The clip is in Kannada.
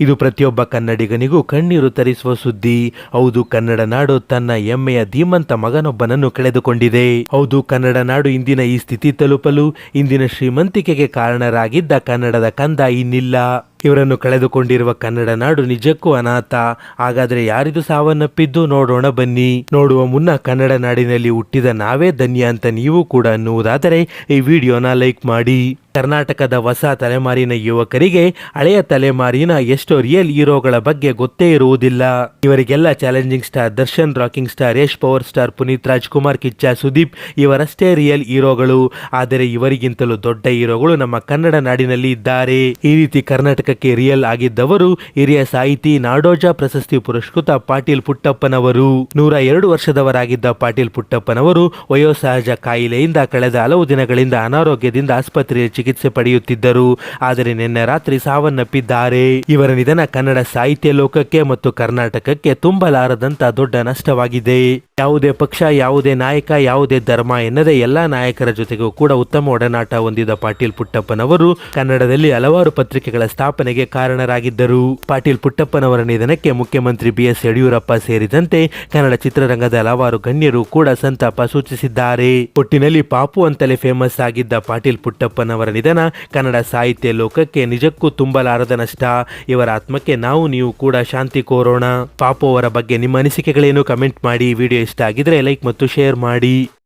ಇದು ಪ್ರತಿಯೊಬ್ಬ ಕನ್ನಡಿಗನಿಗೂ ಕಣ್ಣೀರು ತರಿಸುವ ಸುದ್ದಿ. ಹೌದು, ಕನ್ನಡ ನಾಡು ತನ್ನ ಹೆಮ್ಮೆಯ ಧೀಮಂತ ಮಗನೊಬ್ಬನನ್ನು ಕಳೆದುಕೊಂಡಿದೆ. ಹೌದು, ಕನ್ನಡ ನಾಡು ಇಂದಿನ ಈ ಸ್ಥಿತಿ ತಲುಪಲು ಇಂದಿನ ಶ್ರೀಮಂತಿಕೆಗೆ ಕಾರಣರಾಗಿದ್ದ ಕನ್ನಡದ ಕಂದ ಇನ್ನಿಲ್ಲ. ಇವರನ್ನು ಕಳೆದುಕೊಂಡಿರುವ ಕನ್ನಡ ನಾಡು ನಿಜಕ್ಕೂ ಅನಾಥ. ಹಾಗಾದ್ರೆ ಯಾರಿದು ಸಾವನ್ನಪ್ಪಿದ್ದು ನೋಡೋಣ ಬನ್ನಿ. ನೋಡುವ ಮುನ್ನ ಕನ್ನಡ ನಾಡಿನಲ್ಲಿ ಹುಟ್ಟಿದ ನಾವೇ ಧನ್ಯ ಅಂತ ನೀವು ಕೂಡ ಅನ್ನುವುದಾದರೆ ಈ ವಿಡಿಯೋನ ಲೈಕ್ ಮಾಡಿ. ಕರ್ನಾಟಕದ ಹೊಸ ತಲೆಮಾರಿನ ಯುವಕರಿಗೆ ಹಳೆಯ ತಲೆಮಾರಿನ ಎಷ್ಟೋ ರಿಯಲ್ ಹೀರೋಗಳ ಬಗ್ಗೆ ಗೊತ್ತೇ ಇರುವುದಿಲ್ಲ. ಇವರಿಗೆಲ್ಲ challenging star, Darshan, rocking star, Yash power star, Puneeth Rajkumar, Kichcha Sudeep ಇವರಷ್ಟೇ real ಹೀರೋಗಳು. ಆದರೆ ಇವರಿಗಿಂತಲೂ ದೊಡ್ಡ ಹೀರೋಗಳು ನಮ್ಮ ಕನ್ನಡ ನಾಡಿನಲ್ಲಿ ಇದ್ದಾರೆ. ಈ ರೀತಿ ಕರ್ನಾಟಕಕ್ಕೆ ರಿಯಲ್ ಆಗಿದ್ದವರು ಹಿರಿಯ ಸಾಹಿತಿ ನಾಡೋಜ ಪ್ರಶಸ್ತಿ ಪುರಸ್ಕೃತ ಪಾಟೀಲ್ ಪುಟ್ಟಪ್ಪನವರು. ನೂರ ಎರಡು ವರ್ಷದವರಾಗಿದ್ದ ಪಾಟೀಲ್ ಪುಟ್ಟಪ್ಪನವರು ವಯೋಸಹಜ ಕಾಯಿಲೆಯಿಂದ ಕಳೆದ ಹಲವು ದಿನಗಳಿಂದ ಅನಾರೋಗ್ಯದಿಂದ ಆಸ್ಪತ್ರೆಯ ಚಿಕಿತ್ಸೆ ಪಡೆಯುತ್ತಿದ್ದರು. ಆದರೆ ನಿನ್ನೆ ರಾತ್ರಿ ಸಾವನ್ನಪ್ಪಿದ್ದಾರೆ. ಇವರ ನಿಧನ ಕನ್ನಡ ಸಾಹಿತ್ಯ ಲೋಕಕ್ಕೆ ಮತ್ತು ಕರ್ನಾಟಕಕ್ಕೆ ತುಂಬಲಾರದಂತ ದೊಡ್ಡ ನಷ್ಟವಾಗಿದೆ. ಯಾವುದೇ ಪಕ್ಷ, ಯಾವುದೇ ನಾಯಕ, ಯಾವುದೇ ಧರ್ಮ ಎನ್ನದೇ ಎಲ್ಲಾ ನಾಯಕರ ಜೊತೆಗೂ ಕೂಡ ಉತ್ತಮ ಒಡನಾಟ ಹೊಂದಿದ ಪಾಟೀಲ್ ಪುಟ್ಟಪ್ಪನವರು ಕನ್ನಡದಲ್ಲಿ ಹಲವಾರು ಪತ್ರಿಕೆಗಳ ಸ್ಥಾಪನೆಗೆ ಕಾರಣರಾಗಿದ್ದರು. ಪಾಟೀಲ್ ಪುಟ್ಟಪ್ಪನವರ ನಿಧನಕ್ಕೆ ಮುಖ್ಯಮಂತ್ರಿ ಬಿಎಸ್ ಯಡಿಯೂರಪ್ಪ ಸೇರಿದಂತೆ ಕನ್ನಡ ಚಿತ್ರರಂಗದ ಹಲವಾರು ಗಣ್ಯರು ಕೂಡ ಸಂತಾಪ ಸೂಚಿಸಿದ್ದಾರೆ. ಒಟ್ಟಿನಲ್ಲಿ ಪಾಪು ಅಂತಲೇ ಫೇಮಸ್ ಆಗಿದ್ದ ಪಾಟೀಲ್ ಪುಟ್ಟಪ್ಪನವರ ನಿಧನ ಕನ್ನಡ ಸಾಹಿತ್ಯ ಲೋಕಕ್ಕೆ ನಿಜಕ್ಕೂ ತುಂಬಲಾರದ ನಷ್ಟ. ಇವರ ಆತ್ಮಕ್ಕೆ ನಾವು, ನೀವು ಕೂಡ ಶಾಂತಿ ಕೋರೋಣ. ಪಾಪು ಅವರ ಬಗ್ಗೆ ನಿಮ್ಮ ಅನಿಸಿಕೆಗಳೇನು ಕಮೆಂಟ್ ಮಾಡಿ. ವಿಡಿಯೋ ಇಷ್ಟ ಆಗಿದ್ರೆ ಲೈಕ್ ಮತ್ತು ಶೇರ್ ಮಾಡಿ.